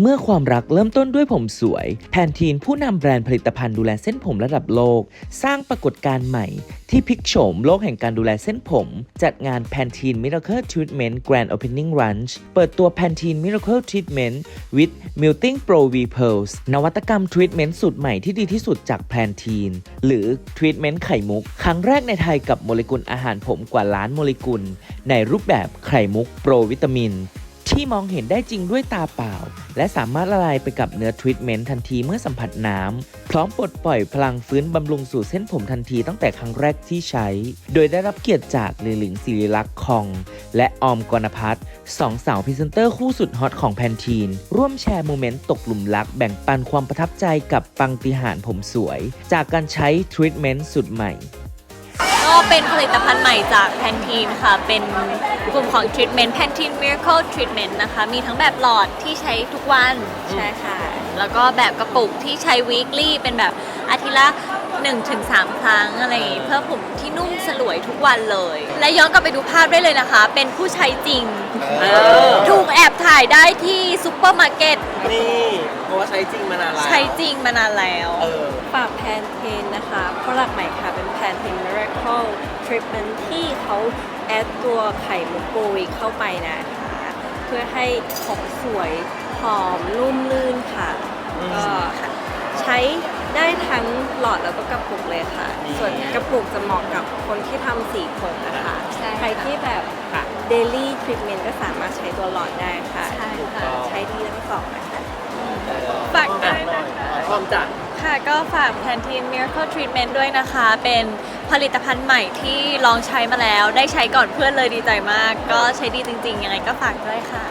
เมื่อความรักเริ่มต้นด้วยผมสวย แพนทีนผู้นำแบรนด์ผลิตภัณฑ์ดูแลเส้นผมระดับโลก สร้างปรากฏการณ์ใหม่ ที่พลิกโฉมโลกแห่งการดูแลเส้นผม จัดงาน Pantene Miracle Treatment Grand Opening Lunch เปิดตัว Pantene Miracle Treatment with Melting Pro V Pearls นวัตกรรมทรีทเมนต์สูตรใหม่ที่ดีที่สุดจาก Pantene หรือทรีทเมนต์ไข่มุก ครั้งแรกในไทยกับโมเลกุลอาหารผมกว่าล้านโมเลกุล ในรูปแบบไข่มุกโปรวิตามิน ที่มองเห็นได้จริงด้วยตาเปล่า และสามารถละลายไปกับเนื้อทรีทเมนต์ทันทีเมื่อสัมผัสน้ำ พร้อมปลดปล่อยพลังฟื้นบำรุงสู่เส้นผมทันทีตั้งแต่ครั้งแรกที่ใช้ โดยได้รับเกียรติจากลิหลิงศิริลักษ์คอง และออมกรณพัฒน์สองสาวพรีเซนเตอร์คู่สุดฮอตของแพนทีน ร่วมแชร์โมเมนต์ตกหลุมรักแบ่งปันความประทับใจกับปังติหารผมสวย จากการใช้ทรีทเมนต์สุดใหม่ เป็นผลิตภัณฑ์ใหม่จากแพนทีนค่ะ เป็นกลุ่มของ Treatment Pantene Miracle Treatment นะคะ มีทั้งแบบหลอดที่ใช้ทุกวันใช่ค่ะ แล้วก็แบบกระปุกที่ใช้ weekly เป็นแบบอาทิตย์ละ1-3 ครั้งอะไรอย่างงี้เพื่อผมที่นุ่มสลวยทุกวันเลย และย้อนกลับไปดูภาพได้เลยนะคะ เป็นผู้ใช้จริงถูกแอบถ่ายได้ที่ซุปเปอร์มาร์เก็ต นี่เพ ราะว่าใช้จริงมานานแล้วใช้จริงมานานแล้วเออฝากแพนเทนนะคะผลักใหม่ค่ะเป็นแพนเทน Miracle Treatment ที่เขาแอดตัวไข่มุกโกวิเข้าไปนะคะเพื่อให้ผมสวยหอมนุ่มลื่นค่ะอืมก็ใช้ได้ทั้งหลอดแล้วก็กระปุกเลยค่ะนี่ส่วนกระปุกจะเหมาะกับคนที่ทำสีผมนะคะใช่ค่ะใครที่แบบค่ะ daily treatment ก็สามารถใช้ตัวหลอดได้ค่ะ ใช่ค่ะใช้ดีทั้งสองนะคะฝากด้วย อมจัด ค่ะก็ฝากแพนทีน Miracle Treatment ด้วยนะคะ เป็นผลิตภัณฑ์ใหม่ที่ลองใช้มาแล้ว ได้ใช้ก่อนเพื่อนเลยดีใจมาก ก็ใช้ดีจริงๆ ยังไงก็ฝากด้วยค่ะ